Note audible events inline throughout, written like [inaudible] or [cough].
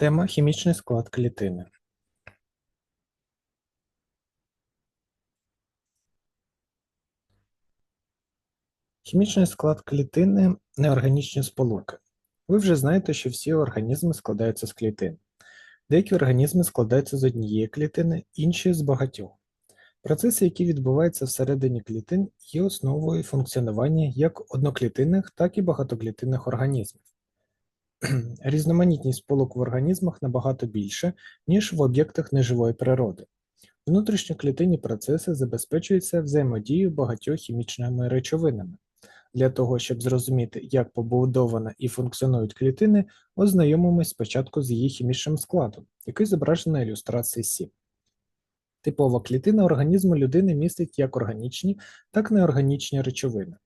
Тема хімічний склад клітини. Хімічний склад клітини неорганічні сполуки. Ви вже знаєте, що всі організми складаються з клітин. Деякі організми складаються з однієї клітини, інші з багатьох. Процеси, які відбуваються всередині клітин, є основою функціонування як одноклітинних, так і багатоклітинних організмів. [clears throat] Різноманітність сполук в організмах набагато більше, ніж в об'єктах неживої природи. Внутрішньоклітинні процеси забезпечуються взаємодією багатьох хімічними речовинами. Для того, щоб зрозуміти, як побудована і функціонують клітини, ознайомимось спочатку з її хімічним складом, який зображений на ілюстрації 7. Типова клітина організму людини містить як органічні, так і неорганічні речовини.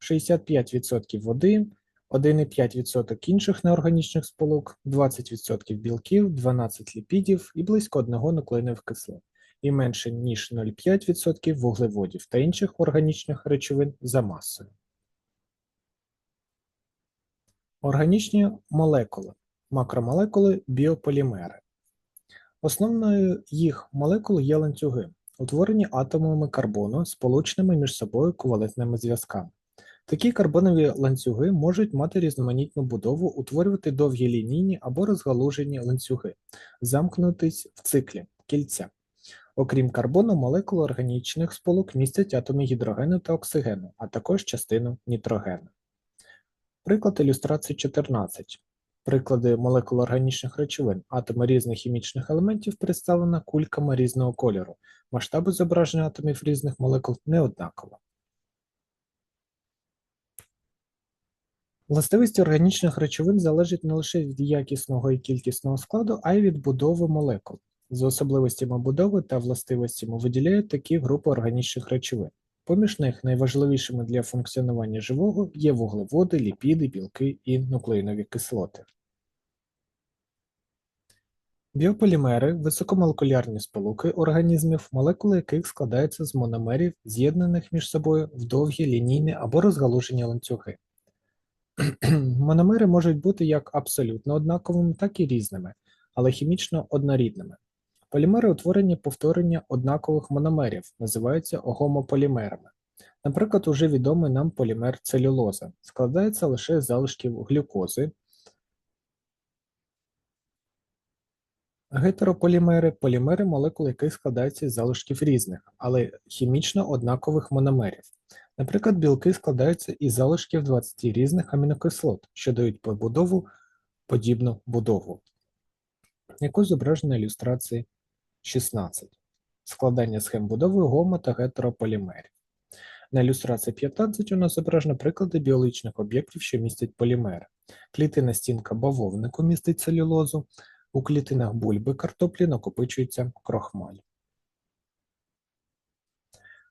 65% води, 1,5% інших неорганічних сполук, 20% білків, 12 ліпідів і близько 1 нуклеїнових кислот, і менше ніж 0,5% вуглеводів та інших органічних речовин за масою. Органічні молекули, макромолекули, біополімери. Основною їх молекул є ланцюги, утворені атомами карбону, сполученими між собою ковалентними зв'язками. Такі карбонові ланцюги можуть мати різноманітну будову, утворювати довгі лінійні або розгалужені ланцюги, замкнутись в циклі кільця. Окрім карбону, молекули органічних сполук містять атоми гідрогену та оксигену, а також частину нітрогену. Приклад ілюстрації 14. Приклади молекул органічних речовин. Атоми різних хімічних елементів представлено кульками різного кольору. Масштаби зображення атомів різних молекул не однаково. Властивості органічних речовин залежать не лише від якісного і кількісного складу, а й від будови молекул. За особливостями будови та властивостями виділяють такі групи органічних речовин. Поміж них найважливішими для функціонування живого є вуглеводи, ліпіди, білки і нуклеїнові кислоти. Біополімери високомолекулярні сполуки організмів, молекули яких складаються з мономерів, з'єднаних між собою в довгі лінійні або розгалужені ланцюги. [clears throat] Мономери можуть бути як абсолютно однаковими, так і різними, але хімічно однорідними. Полімери, утворені повторення однакових мономерів, називаються гомополімерами. Наприклад, уже відомий нам полімер целюлоза складається лише з залишків глюкози. Гетерополімери полімери, молекул яких складаються з залишків різних, але хімічно однакових мономерів. Наприклад, білки складаються із залишків 20 різних амінокислот, що дають побудову подібну будову, яку зображено на ілюстрації 16. Складання схем будови гомо та гетерополімерів. На ілюстрації 15 у нас зображено приклади біологічних об'єктів, що містять полімери. Клітина стінка бавовнику містить целюлозу, у клітинах бульби картоплі накопичується крохмаль.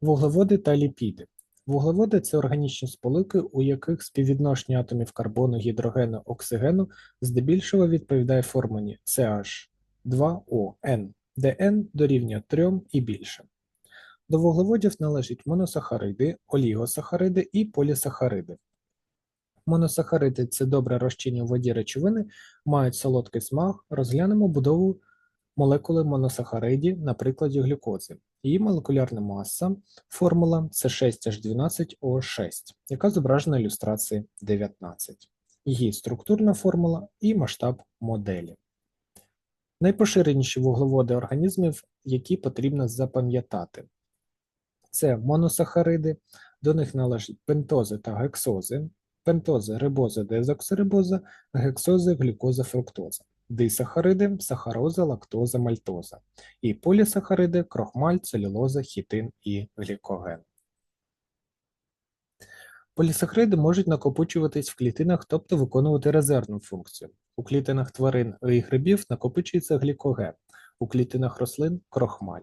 Вуглеводи та ліпіди. Вуглеводи це органічні сполуки, у яких співвідношення атомів карбону, гідрогену, оксигену здебільшого відповідає формулі CH2ON, де N дорівнює 3 і більше. До вуглеводів належать моносахариди, олігосахариди і полісахариди. Моносахариди це добре розчинні у воді речовини, мають солодкий смак, розглянемо будову молекули моносахариді на прикладі глюкози. Її молекулярна маса, формула це 6H12O6, яка зображена в ілюстрації 19, її структурна формула і масштаб моделі. Найпоширеніші вуглеводи організмів, які потрібно запам'ятати. Це моносахариди, до них належать пентози та гексози, пентози, рибоза, дезоксирибоза, гексози, глюкоза, фруктоза, дисахариди, сахароза, лактоза, мальтоза, і полісахариди, крохмаль, целюлоза, хітин і глікоген. Полісахариди можуть накопичуватись в клітинах, тобто виконувати резервну функцію. У клітинах тварин і грибів накопичується глікоген, у клітинах рослин крохмаль.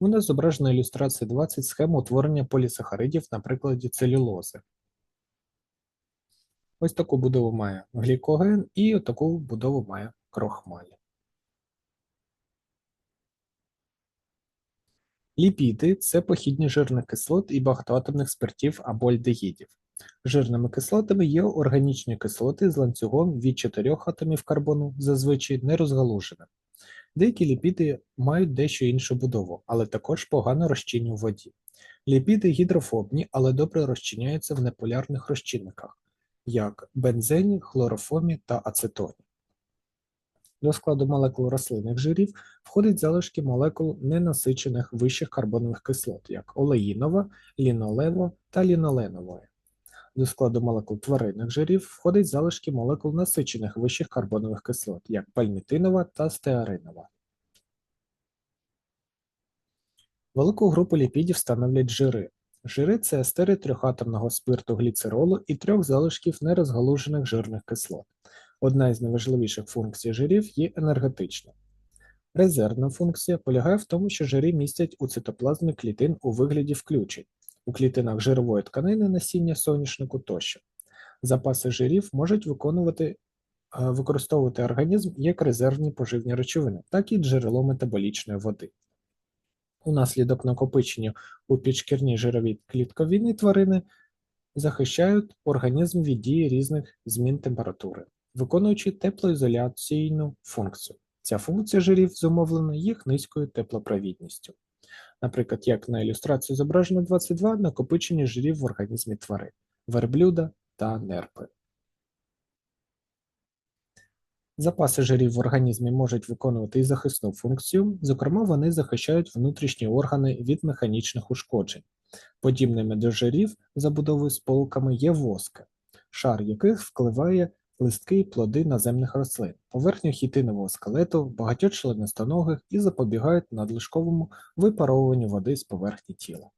У нас зображена ілюстрація 20 схем утворення полісахаридів на прикладі целюлози. Ось таку будову має глікоген і таку будову має крохмаль. Ліпіди це похідні жирних кислот і багатоатомних спиртів або альдегідів. Жирними кислотами є органічні кислоти з ланцюгом від чотирьох атомів карбону, зазвичай не розгалуженим. Деякі ліпіди мають дещо іншу будову, але також погано розчинні у воді. Ліпіди гідрофобні, але добре розчиняються в неполярних розчинниках, як бензені, хлорофомі та ацетоні. До складу молекул рослинних жирів входять залишки молекул ненасичених вищих карбонових кислот, як олеїнова, лінолево та ліноленової. До складу молекул тваринних жирів входять залишки молекул насичених вищих карбонових кислот, як пальмітинова та стеаринова. Велику групу ліпідів становлять жири. Жири це естери трьохатомного спирту гліцеролу і трьох залишків нерозгалужених жирних кислот. Одна із найважливіших функцій жирів є енергетична. Резервна функція полягає в тому, що жири містять у цитоплазмі клітин у вигляді включень, у клітинах жирової тканини насіння соняшнику тощо. Запаси жирів можуть виконувати, е, використовувати організм як резервні поживні речовини, так і джерело метаболічної води. Унаслідок накопичення у підшкірній жировій клітковині тварини захищають організм від дії різних змін температури, виконуючи теплоізоляційну функцію. Ця функція жирів зумовлена їх низькою теплопровідністю. Наприклад, як на ілюстрації зображено 22 накопичення жирів в організмі тварин, верблюда та нерпи. Запаси жирів в організмі можуть виконувати і захисну функцію, зокрема, вони захищають внутрішні органи від механічних ушкоджень. Подібними до жирів забудовою сполуками є воски, шар яких впливає листки і плоди наземних рослин, поверхню хітинового скелету, багатьох членистоногих і запобігають надлишковому випаровуванню води з поверхні тіла.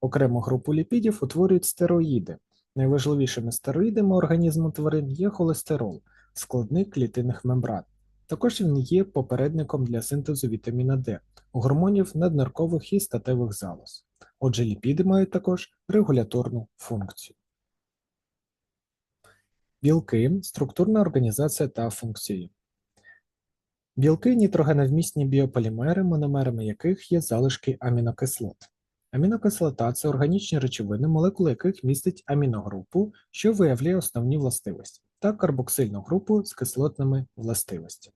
Окрему групу ліпідів утворюють стероїди. Найважливішими стероїдами організму тварин є холестерол, складник клітинних мембран. Також він є попередником для синтезу вітаміна Д, гормонів надниркових і статевих залоз. Отже, ліпіди мають також регуляторну функцію. Білки структурна організація та функції. Білки нітрогеновмісні біополімери, мономерами яких є залишки амінокислот. Амінокислота це органічні речовини, молекули яких містять аміногрупу, що виявляє основні властивості, та карбоксильну групу з кислотними властивостями.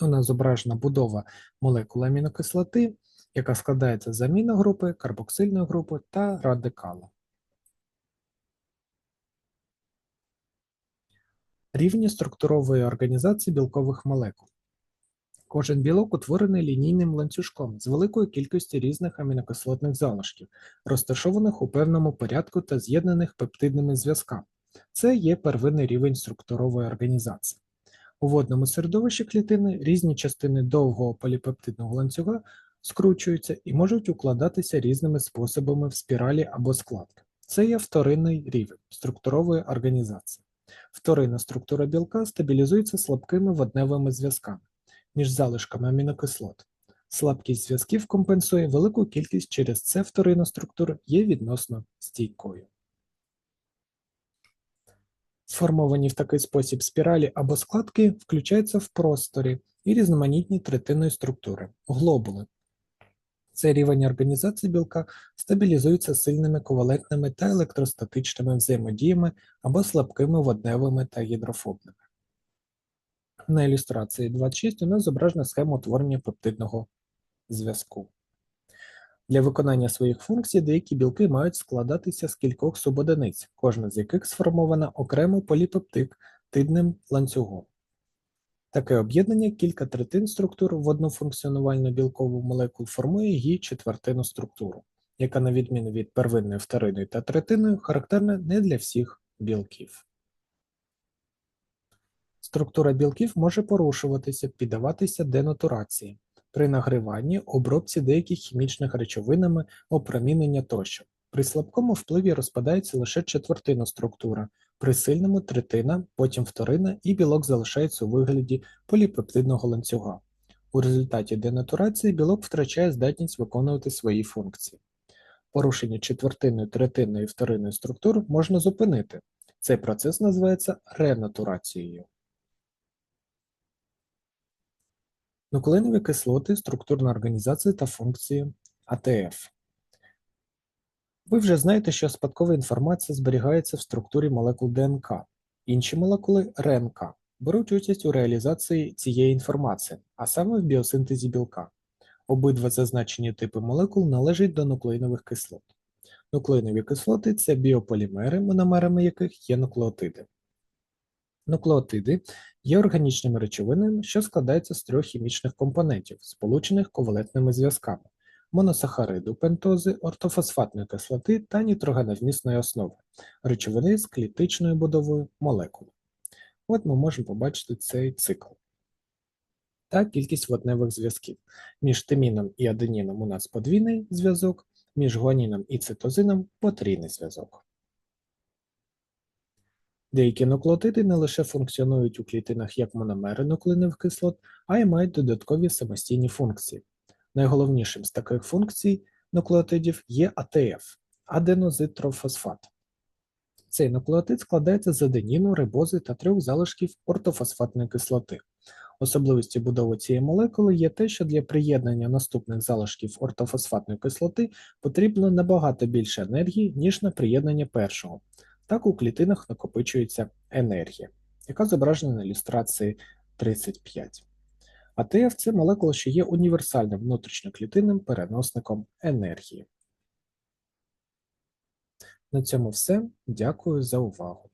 У нас зображена будова молекули амінокислоти, яка складається з аміногрупи, карбоксильної групи та радикала. Рівні структурової організації білкових молекул. Кожен білок утворений лінійним ланцюжком з великою кількістю різних амінокислотних залишків, розташованих у певному порядку та з'єднаних пептидними зв'язками. Це є первинний рівень структурової організації. У водному середовищі клітини різні частини довгого поліпептидного ланцюга скручуються і можуть укладатися різними способами в спіралі або складки. Це є вторинний рівень структурової організації. Вторинна структура білка стабілізується слабкими водневими зв'язками між залишками амінокислот. Слабкість зв'язків компенсує велику кількість через це вторинна структура є відносно стійкою. Сформовані в такий спосіб спіралі або складки включаються в просторі і різноманітні третинної структури глобули. Цей рівень організації білка стабілізується сильними ковалентними та електростатичними взаємодіями або слабкими водневими та гідрофобними. На ілюстрації 26 у нас зображена схема утворення пептидного зв'язку. Для виконання своїх функцій деякі білки мають складатися з кількох субодиниць, кожна з яких сформована окремо поліпептидним ланцюгом. Таке об'єднання кілька третин структур в одну функціонувальну білкову молекулу формує її четвертину структуру, яка, на відміну від первинної, вторинної та третинної, характерна не для всіх білків. Структура білків може порушуватися, піддаватися денатурації при нагріванні, обробці деяких хімічних речовинами, опромінення тощо. При слабкому впливі розпадається лише четвертина структура, при сильному третина, потім вторина і білок залишається у вигляді поліпептидного ланцюга. У результаті денатурації білок втрачає здатність виконувати свої функції. Порушення четвертинної, третинної і вторинної структур можна зупинити. Цей процес називається ренатурацією. Нуклеинові кислоти, структурна організація та функції АТФ. Ви вже знаєте, що спадкова інформація зберігається в структурі молекул ДНК. Інші молекули РНК беруть участь у реалізації цієї інформації, а саме в біосинтезі білка. Обидва зазначені типи молекул належать до нуклеїнових кислот. Нуклеїнові кислоти це біополімери, мономерами яких є нуклеотиди. Нуклеотиди є органічними речовинами, що складаються з трьох хімічних компонентів, сполучених ковалентними зв'язками моносахариду, пентози, ортофосфатної кислоти та нітрогеновмісної основи, речовини з клітичною будовою молекули. От ми можемо побачити цей цикл. Та кількість водневих зв'язків. Між тиміном і аденіном у нас подвійний зв'язок, між гуаніном і цитозином потрійний зв'язок. Деякі нуклеотиди не лише функціонують у клітинах як мономери нуклеїнових кислот, а й мають додаткові самостійні функції. Найголовнішим з таких функцій нуклеотидів є АТФ аденозитрофосфат. Цей нуклеотид складається з аденіну, рибози та трьох залишків ортофосфатної кислоти. Особливістю будови цієї молекули є те, що для приєднання наступних залишків ортофосфатної кислоти потрібно набагато більше енергії, ніж на приєднання першого. Так у клітинах накопичується енергія, яка зображена на ілюстрації 35. АТФ це молекула, що є універсальним внутрішньоклітинним переносником енергії. На цьому все. Дякую за увагу.